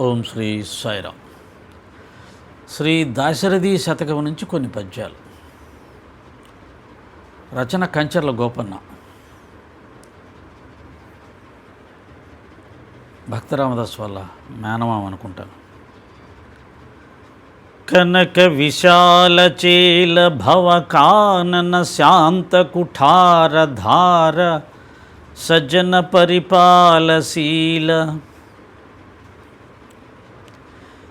ఓం శ్రీ సాయిరామ్. శ్రీ దాశరథి శతకం నుంచి కొన్ని పద్యాలు. రచన కంచర్ల గోపన్న. భక్తరామదాస్ వల్ల మేనమామ అనుకుంటాను. కనక విశాల చేల భవ కానన శాంత కుఠార ధార సజ్జన పరిపాలశీల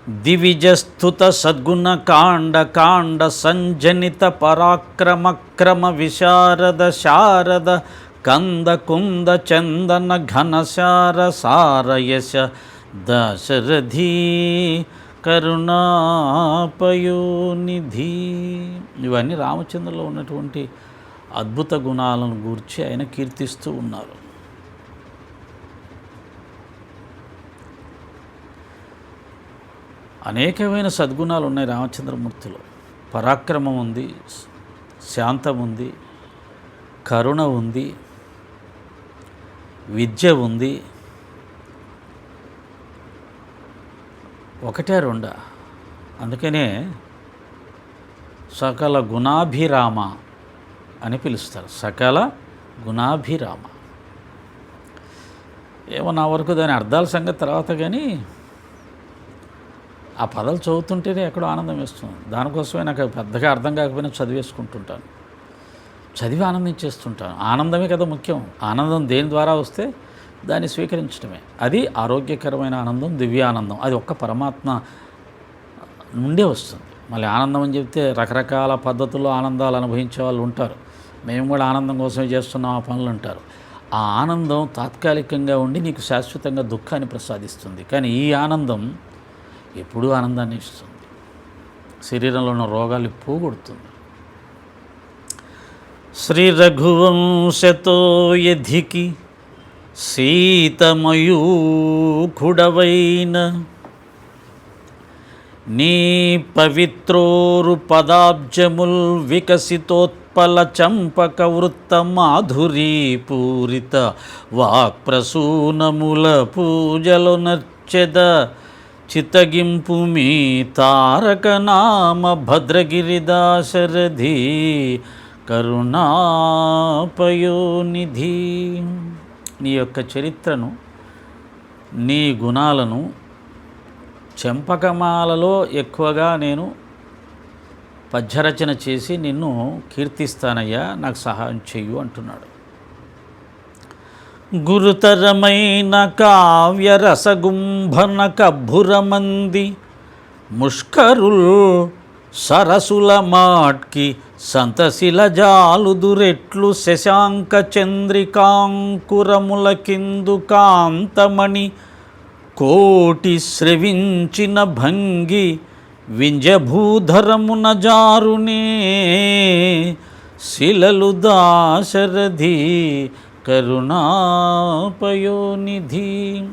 దివిజస్థుత సద్గుణ కాండ కాండ సంజనిత పరాక్రమక్రమ విశారద శారద కంద కుంద చందన ఘనశార సారయశ దశరథీ కరుణాపయోనిధి ఇవన్నీ రామచంద్రలో ఉన్నటువంటి అద్భుత గుణాలను గూర్చి ఆయన కీర్తిస్తూ ఉన్నారు. అనేకమైన సద్గుణాలు ఉన్నాయి రామచంద్రమూర్తిలో. పరాక్రమం ఉంది శాంతం ఉంది కరుణ ఉంది విద్య ఉంది. ఒకటే రెండా. అందుకనే సకల గుణాభిరామ అని పిలుస్తారు. సకల గుణాభిరామ. ఏమో నా వరకు దాని అర్థాల సంగతి తర్వాత కానీ ఆ పదాలు చదువుతుంటేనే ఎక్కడో ఆనందం వేస్తుంది. దానికోసమే నాకు పెద్దగా అర్థం కాకపోయినా చదివేసుకుంటుంటాను చదివి ఆనందించేస్తుంటాను. ఆనందమే కదా ముఖ్యం. ఆనందం దేని ద్వారా వస్తే దాన్ని స్వీకరించడమే. అది ఆరోగ్యకరమైన ఆనందం దివ్యానందం అది ఒక్క పరమాత్మ నుండే వస్తుంది. మళ్ళీ ఆనందం అని చెప్తే రకరకాల పద్ధతుల్లో ఆనందాలు అనుభవించే వాళ్ళు ఉంటారు. మేము కూడా ఆనందం కోసమే చేస్తున్నాం ఆ పనులు అంటారు. ఆ ఆనందం తాత్కాలికంగా ఉండి నీకు శాశ్వతంగా దుఃఖాన్ని ప్రసాదిస్తుంది. కానీ ఈ ఆనందం ఎప్పుడూ ఆనందాన్ని ఇస్తుంది. శరీరంలో ఉన్న రోగాలు పోగొడుతుంది శ్రీ రఘువంశతో యధికి సీతమయూఖుడవైన నీ పవిత్రోరు పదాబ్జముల్ వికసితోత్పల చంపక వృత్త మాధురీ పూరిత వాక్ప్రసూనముల పూజలు నర్చెద చిత్తగింపు మీ తారక నామ భద్రగిరిదాశరథి కరుణాపయోనిధి. నీ యొక్క చరిత్రను నీ గుణాలను చెంపకమాలలో ఎక్కువగా నేను పద్యరచన చేసి నిన్ను కీర్తిస్తానయ్యా నాకు సహాయం చెయ్యు అంటున్నాడు. గురుతరమైన కావ్య రసగుంభన కబ్బురమంది ముష్కరుల్ సరసుల మాట్కి సంతశిల జాలుదురెట్లు శశాంక చంద్రికాంకురముల కిందు కాంతమణి కోటి స్రవించిన భంగి వింజభూధరమున జారునే శిలలు దాశరథీ కరుణాపయోనిధి.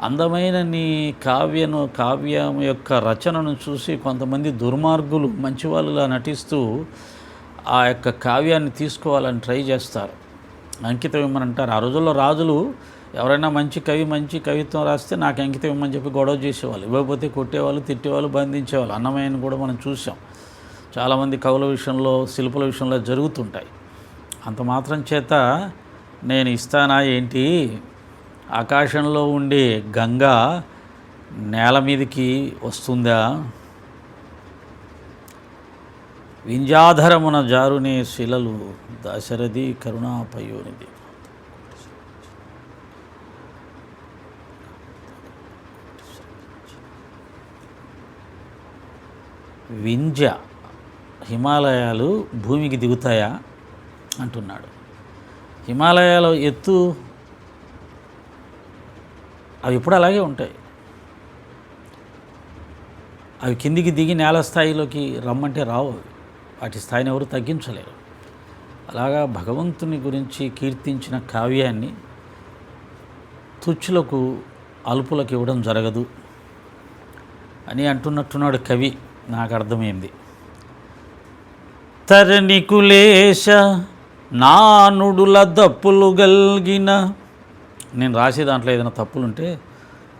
అందమైన నీ కావ్యను కావ్యం యొక్క రచనను చూసి కొంతమంది దుర్మార్గులు మంచివాళ్ళులా నటిస్తూ ఆ యొక్క కావ్యాన్ని తీసుకోవాలని ట్రై చేస్తారు. అంకితం అంటారు ఆ రోజుల్లో రాజులు ఎవరైనా మంచి కవి మంచి కవిత్వం రాస్తే నాకు అంకితం ఇమ్మని చెప్పి గొడవ చేసేవాళ్ళు. ఇవ్వకపోతే కొట్టేవాళ్ళు తిట్టేవాళ్ళు బంధించేవాళ్ళు. అన్నమయ్యని కూడా మనం చూసాం. చాలామంది కవుల విషయంలో శిల్పుల విషయంలో జరుగుతుంటాయి. అంత మాత్రం చేత నేను ఇస్తానా ఏంటి? ఆకాశంలో ఉండే గంగ నేల మీదకి వస్తుందా? వింజాధరమున జారునే శిలలు దశరథి కరుణాపయోనిది వింజ హిమాలయాలు భూమికి దిగుతాయా? అంటున్నాడు. హిమాలయాల ఎత్తు అవి ఎప్పుడు అలాగే ఉంటాయి. అవి కిందికి దిగి నేల స్థాయిలోకి రమ్మంటే రావు వాటి స్థాయిని ఎవరు తగ్గించలేరు. అలాగా భగవంతుని గురించి కీర్తించిన కావ్యాన్ని తుచ్చులకు అల్పులకు ఇవ్వడం జరగదు అని అంటున్నట్టున్నాడు కవి. నాకు అర్థమైంది. తరణికులేశ నానుడుల దప్పులు గల్గిన. నేను రాసే దాంట్లో ఏదైనా తప్పులుంటే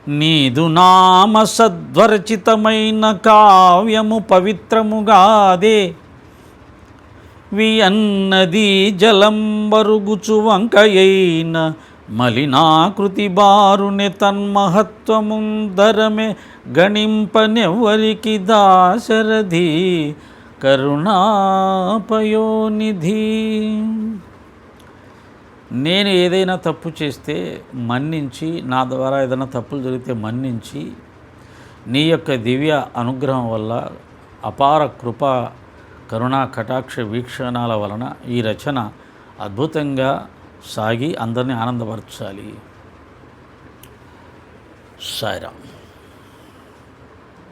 నీదు నామ సద్వరచితమైన కావ్యము పవిత్రముగాదే. వియన్నది జలంబరుగుచు వంకయైన మలినాకృతి బారుని తన్మహత్వముందరమే గణింపనెవ్వరికి దాశరథి. కరుణాపయోనిధి. నేను ఏదైనా తప్పు చేస్తే మన్నించి నా ద్వారా ఏదైనా తప్పులు జరిగితే మన్నించి నీ యొక్క దివ్య అనుగ్రహం వల్ల అపార కృప కరుణా కటాక్ష వీక్షణాల వలన ఈ రచన అద్భుతంగా సాగి అందరినీ ఆనందపరచాలి. సాయిరామ్.